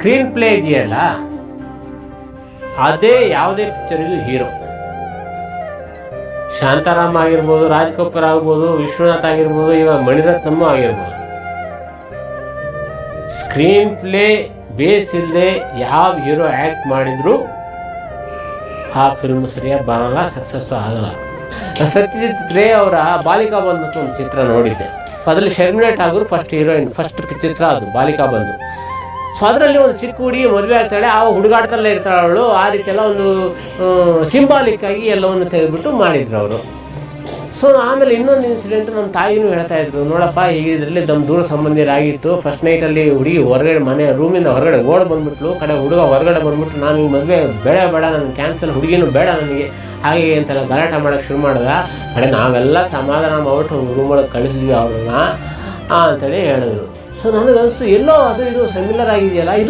Screen play ಇದೆಯಲ್ಲ? ಅದೇ ಯಾವುದೇ ಪಿಕ್ಚರಿಗೂ ಹೀರೋ ಶಾಂತಾರಾಮ್ ಆಗಿರ್ಬೋದು, ರಾಜ್ ಕಪೂರ್ ಆಗ್ಬೋದು ವಿಶ್ವನಾಥ್ ಆಗಿರ್ಬೋದು ಇವಾಗ ಮಣಿರತ್ನಮ್ಮು ಆಗಿರ್ಬೋದು. ಸ್ಕ್ರೀನ್ ಪ್ಲೇ ಬೇಸ್ ಇಲ್ಲದೆ ಯಾವ ಹೀರೋ ಆ್ಯಕ್ಟ್ ಮಾಡಿದ್ರು ಆ ಫಿಲ್ಮ್ ಸರಿಯಾಗಿ ಬರಲ್ಲ ಸಕ್ಸಸ್ ಆಗಲ್ಲ. ಸತ್ಯಜಿತ್ ರೇ ಅವರ ಬಾಲಿಕಾ ಬಂದು ಒಂದು ಚಿತ್ರ ನೋಡಿದ್ದೆ. ಅದರಲ್ಲಿ ಶರ್ಮಿನೇಟ್ ಆಗೋರು ಫಸ್ಟ್ ಹೀರೋಯಿನ್ ಫಸ್ಟ್ ಚಿತ್ರ ಅದು, ಬಾಲಿಕಾ ಬಂಧು ಸೊ ಅದರಲ್ಲಿ ಒಂದು ಚಿಕ್ಕ ಹುಡುಗಿ ಮದುವೆ ಆಗ್ತಾಳೆ. ಆ ಹುಡುಗಾಟದಲ್ಲೇ ಇರ್ತಾಳೆ ಅವಳು. ಆ ರೀತಿಯೆಲ್ಲ ಒಂದು ಸಿಂಬಾಲಿಕ್ ಆಗಿ ಎಲ್ಲವನ್ನು ತೆಗೆದುಬಿಟ್ಟು ಮಾಡಿದ್ರು ಅವರು. ಸೊ ಆಮೇಲೆ ಇನ್ನೊಂದು ಇನ್ಸಿಡೆಂಟ್ ನಮ್ಮ ತಾಯಿನೂ ಹೇಳ್ತಾ ಇದ್ರು. ನೋಡಪ್ಪ ಈಗ ಇದರಲ್ಲಿ ನಮ್ಮ ದೂರ ಸಂಬಂಧಿಯರಾಗಿತ್ತು. ಫಸ್ಟ್ ನೈಟಲ್ಲಿ ಹುಡುಗಿ ಹೊರಗಡೆ ಮನೆ ರೂಮಿಂದ ಹೊರಗಡೆ ಓಡ್ ಬಂದ್ಬಿಟ್ಲು. ಕಡೆ ಹುಡುಗ ಹೊರಗಡೆ ಬಂದ್ಬಿಟ್ಟು ನಾನು ಈ ಮದುವೆ ಬೇಡ ಬೇಡ. ನಾನು ಕ್ಯಾನ್ಸಲ್ ಹುಡುಗಿನೂ ಬೇಡ ನನಗೆ. ಹಾಗೆ ಅಂತೆಲ್ಲ ಗಲಾಟೆ ಮಾಡೋಕ್ಕೆ ಶುರು ಮಾಡಿದ. ಕಡೆ ನಾವೆಲ್ಲ ಸಮಾಧಾನ ಮಾಡ್ಬಿಟ್ಟು ರೂಮ್ ಒಳಗೆ ಕಳಿಸಿದ್ವಿ ಅವ್ರನ್ನ ಅಂತೇಳಿ ಹೇಳಿದ್ರು. ಸೊ ನನಗನ್ನಿಸ್ತು ಎಲ್ಲೋ ಅದು ಇದು ಸಿಮಿಲರ್ ಆಗಿದೆಯಲ್ಲ ಇದು